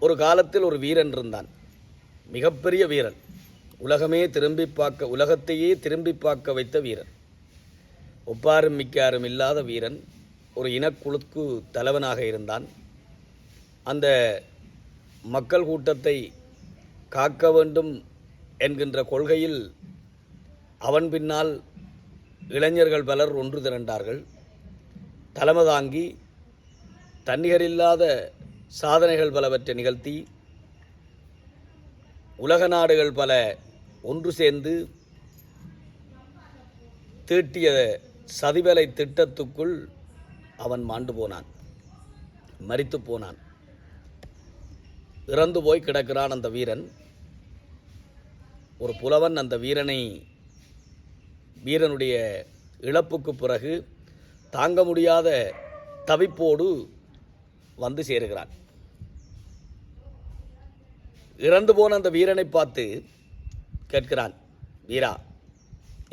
ஒரு காலத்தில் ஒரு வீரன் இருந்தான். மிகப்பெரிய வீரன். உலகமே திரும்பி பார்க்க உலகத்தையே திரும்பி பார்க்க வைத்த வீரன். ஒப்பாரும் மிக்காரும் இல்லாத வீரன். ஒரு இனக்குழுக்கு தலைவனாக இருந்தான். அந்த மக்கள் கூட்டத்தை காக்க வேண்டும் என்கின்ற கொள்கையில் அவன் பின்னால் இளைஞர்கள் பலர் ஒன்று திரண்டார்கள். தலைமை தாங்கி தன்னிகரில்லாத சாதனைகள் பலவற்றை நிகழ்த்தி உலக நாடுகள் பல ஒன்று சேர்ந்து தீட்டிய சதிவேலை திட்டத்துக்குள் அவன் மாண்டு போனான் மறித்து போனான். இறந்து போய் கிடக்கிறான் அந்த வீரன். ஒரு புலவன் அந்த வீரனை வீரனுடைய இழப்புக்கு பிறகு தாங்க முடியாத தவிப்போடு வந்து சேருகிறான். இறந்து போன அந்த வீரனை பார்த்து கேட்கிறான் வீரா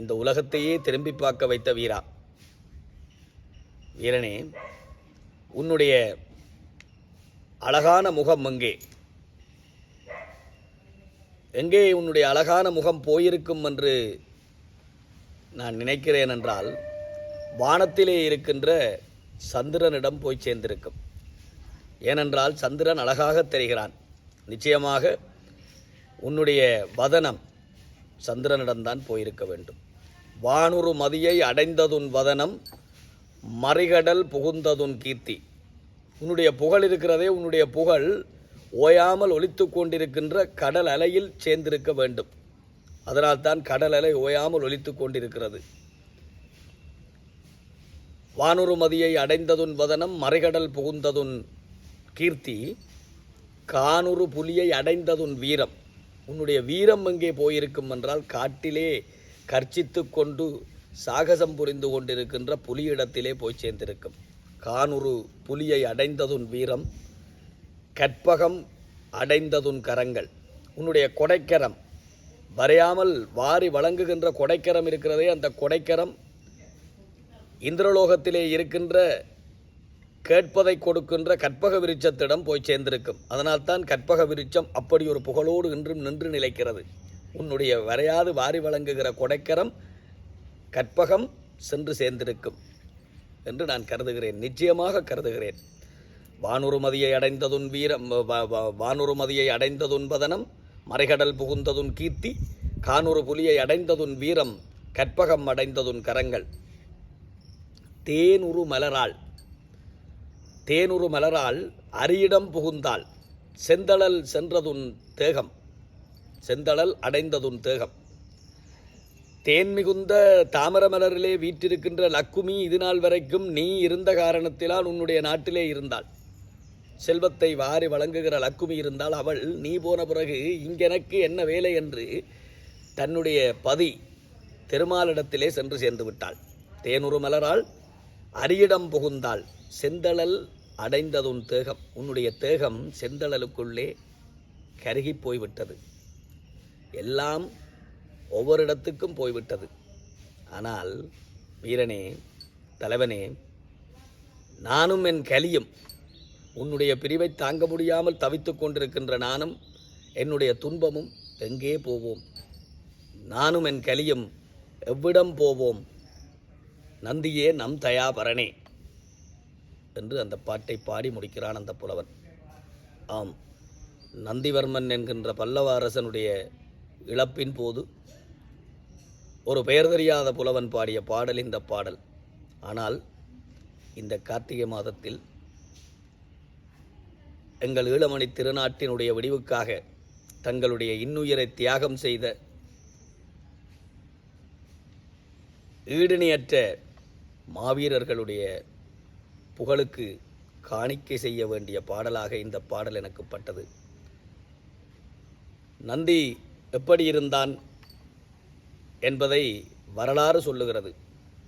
இந்த உலகத்தையே திரும்பி பார்க்க வைத்த வீரா. வீரனே உன்னுடைய அழகான முகம் எங்கே? எங்கே உன்னுடைய அழகான முகம் போயிருக்கும் என்று நான் நினைக்கிறேன் என்றால் வானத்திலே இருக்கின்ற சந்திரனிடம் போய் சேர்ந்திருக்கும். ஏனென்றால் சந்திரன் அழகாக தெரிகிறான். நிச்சயமாக உன்னுடைய வதனம் சந்திரனிடம்தான் போயிருக்க வேண்டும். வானுரு மதியை அடைந்ததுன் வதனம் மறிகடல் புகுந்ததுன் கீர்த்தி. உன்னுடைய புகழ் இருக்கிறதே உன்னுடைய புகழ் ஓயாமல் ஒழித்து கொண்டிருக்கின்ற கடல் அலையில் சேர்ந்திருக்க வேண்டும். அதனால்தான் கடல் அலை ஓயாமல் ஒழித்து கொண்டிருக்கிறது. வானுறுமதியை அடைந்ததுன் வதனம் மறைகடல் புகுந்ததுன் கீர்த்தி கானுரு புலியை அடைந்ததுன் வீரம். உன்னுடைய வீரம் எங்கே போயிருக்கும் என்றால் காட்டிலே கர்ச்சித்து கொண்டு சாகசம் புரிந்து கொண்டிருக்கின்ற புலியிடத்திலே போய் சேர்ந்திருக்கும். கானுரு புலியை அடைந்ததுன் வீரம் கற்பகம் அடைந்ததுன் கரங்கள். உன்னுடைய கொடைக்கரம் வரையாமல் வாரி வழங்குகின்ற கொடைக்கரம் இருக்கிறதே அந்த கொடைக்கரம் இந்திரலோகத்திலே இருக்கின்ற கேட்பதை கொடுக்கின்ற கற்பக விருட்சத்திடம் போய் சேர்ந்திருக்கும். அதனால்தான் கற்பக விருட்சம் அப்படி ஒரு புகழோடு இன்றும் நின்று நிலைக்கிறது. உன்னுடைய வரையாது வாரி வழங்குகிற கொடைக்கரம் கற்பகம் சென்று சேர்ந்திருக்கும் என்று நான் கருதுகிறேன். நிச்சயமாக கருதுகிறேன். வானுருமதியை அடைந்ததுன் வீரம் வ- வ- வானுருமதியை அடைந்ததுன் பதனம் மறைகடல் புகுந்ததுன் கீர்த்தி கானூறு புலியை அடைந்ததுன் வீரம் கற்பகம் அடைந்ததுன் கரங்கள். தேனுரு மலராள் தேனுரு மலரால் அரியிடம் புகுந்தாள். செந்தழல் சென்றதுன் தேகம். செந்தழல் அடைந்ததுன் தேகம். தேன் மிகுந்த தாமர மலரிலே வீற்றிருக்கின்ற லக்குமி இது நாள் வரைக்கும் நீ இருந்த காரணத்தினால் உன்னுடைய நாட்டிலே இருந்தாள். செல்வத்தை வாரி வழங்குகிற லக்குமி இருந்தால் அவள் நீ போன பிறகு இங்கெனக்கு என்ன வேலை என்று தன்னுடைய பதி திருமாலிடத்திலே சென்று சேர்ந்து விட்டாள் தேனுரு மலரால் அரியிடம் புகுந்தாள் செந்தழல் அடைந்ததுன் தேகம். உன்னுடைய தேகம் செந்தழலுக்குள்ளே கருகி போய்விட்டது. எல்லாம் ஒவ்வொரு இடத்துக்கும் போய்விட்டது. ஆனால் வீரனே தலைவனே நானும் என் கலியும் உன்னுடைய பிரிவை தாங்க முடியாமல் தவித்துக் கொண்டிருக்கின்ற நானும் என்னுடைய துன்பமும் எங்கே போவோம்? நானும் என் கலியும் எவ்விடம் போவோம்? நந்தியே நம் தயாபரணே என்று அந்த பாட்டை பாடி முடிக்கிறான் அந்த புலவன். ஆம் நந்திவர்மன் என்கின்ற பல்லவ அரசனுடைய இழப்பின் போது ஒரு பெயர் தெரியாத புலவன் பாடிய பாடல் இந்த பாடல். ஆனால் இந்த கார்த்திகை மாதத்தில் எங்கள் ஈழமணி திருநாட்டினுடைய விடிவுக்காக தங்களுடைய இன்னுயிரை தியாகம் செய்த ஈடுணியற்ற மாவீரர்களுடைய புகழுக்கு காணிக்கை செய்ய வேண்டிய பாடலாக இந்த பாடல் எனக்கு பட்டது. நந்தி எப்படி இருந்தான் என்பதை வரலாறு சொல்லுகிறது.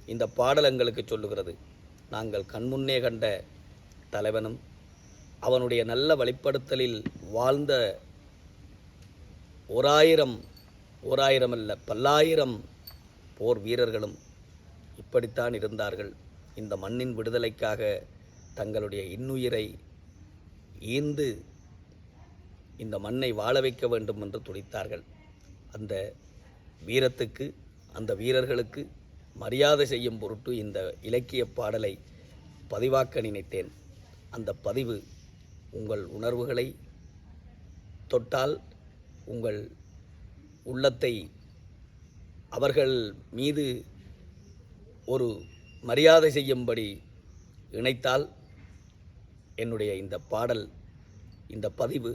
இந்த பாடல் எங்களுக்கு சொல்லுகிறது. நாங்கள் கண்முன்னே கண்ட தலைவனும் அவனுடைய நல்ல வழிப்படுத்தலில் வாழ்ந்த ஓராயிரம் ஓராயிரம் அல்ல பல்லாயிரம் போர் வீரர்களும் இப்படித்தான் இருந்தார்கள். இந்த மண்ணின் விடுதலைக்காக தங்களுடைய இன்னுயிரை ஈந்து இந்த மண்ணை வாழ வைக்க வேண்டும் என்று துடித்தார்கள். அந்த வீரத்துக்கு அந்த வீரர்களுக்கு மரியாதை செய்யும் பொருட்டு இந்த இலக்கிய பாடலை பதிவாக்க நினைத்தேன். அந்த பதிவு உங்கள் உணர்வுகளை தொட்டால் உங்கள் உள்ளத்தை அவர்கள் மீது ஒரு மரியாதை செய்யும்படி இணைத்தால் என்னுடைய இந்த பாடல் இந்த பதிவு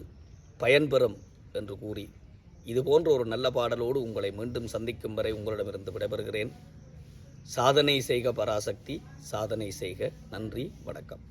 பயன்பெறும் என்று கூறி இது போன்ற ஒரு நல்ல பாடலோடு உங்களை மீண்டும் சந்திக்கும் வரை உங்களிடமிருந்து விடைபெறுகிறேன். சாதனை செய்க பராசக்தி சாதனை செய்க நன்றி வணக்கம்.